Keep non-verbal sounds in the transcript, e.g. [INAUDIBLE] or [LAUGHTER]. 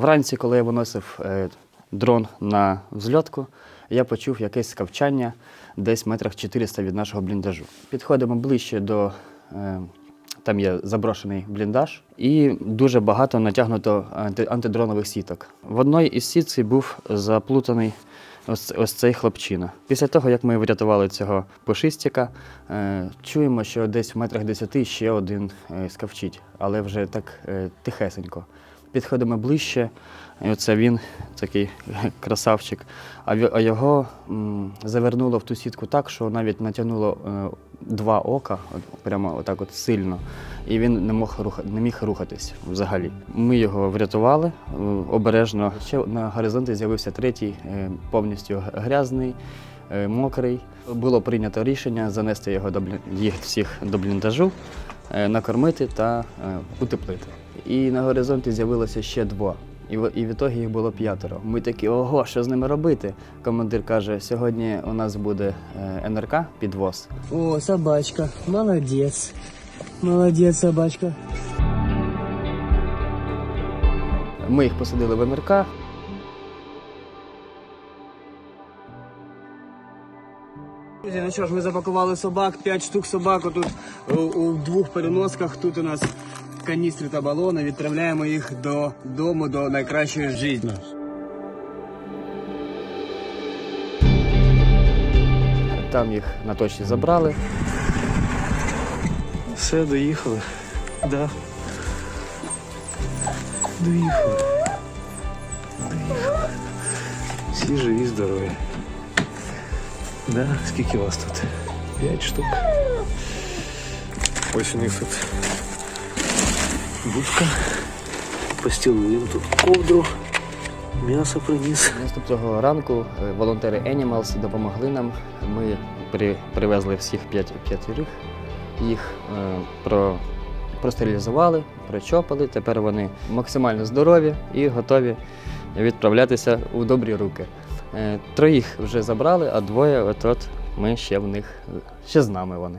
Вранці, коли я виносив е, дрон на взльотку, я почув якесь скавчання десь метрах 400 від нашого бліндажу. Підходимо ближче до. е, Там є заброшений бліндаж, і дуже багато натягнуто антидронових сіток. В одній із сітці був заплутаний ось, ось цей хлопчина. Після того, як ми врятували цього пушистика, е, чуємо, що десь в метрах 10 ще один скавчить, але вже так тихесенько. Підходимо ближче, і оце він, такий [LAUGHS] красавчик. А, його завернуло в ту сітку так, що навіть натягнуло е, два ока, прямо отак от сильно, і він не мог, не міг рухатись взагалі. Ми його врятували е, обережно. Ще на горизонті з'явився третій, е, повністю грязний. Мокрий. Було прийнято рішення занести його до їх всіх до бліндажу, накормити та утеплити. І на горизонті з'явилося ще два. І, в- і в ітогі їх було п'ятеро. Ми такі, ого, що з ними робити? Командир каже: сьогодні у нас буде е, НРК підвоз. О, собачка. Молодец. Молодец, собачка. Ми їх посадили в НРК. Друзі, ну що ж, ми запакували собак, 5 штук собак отут у, у двох переносках. Тут у нас каністри та балони. Відправляємо їх додому, до найкращої життя. Там їх на точці забрали. Все, доїхали. Да. Доїхали. Доїхали. Всі живі, здорові. Да, скільки вас тут? П'ять штук. Ось у них тут будка. Постілили їм тут ковдру. М'ясо приніс. Наступного ранку е, волонтери Animals допомогли нам. Ми при, привезли всіх п'ять, п'ятірих, їх е, про, простерилізували, причопали. Тепер вони максимально здорові і готові відправлятися у добрі руки. Е, троїх вже забрали, а двоє от-от ми ще в них ще з нами вони.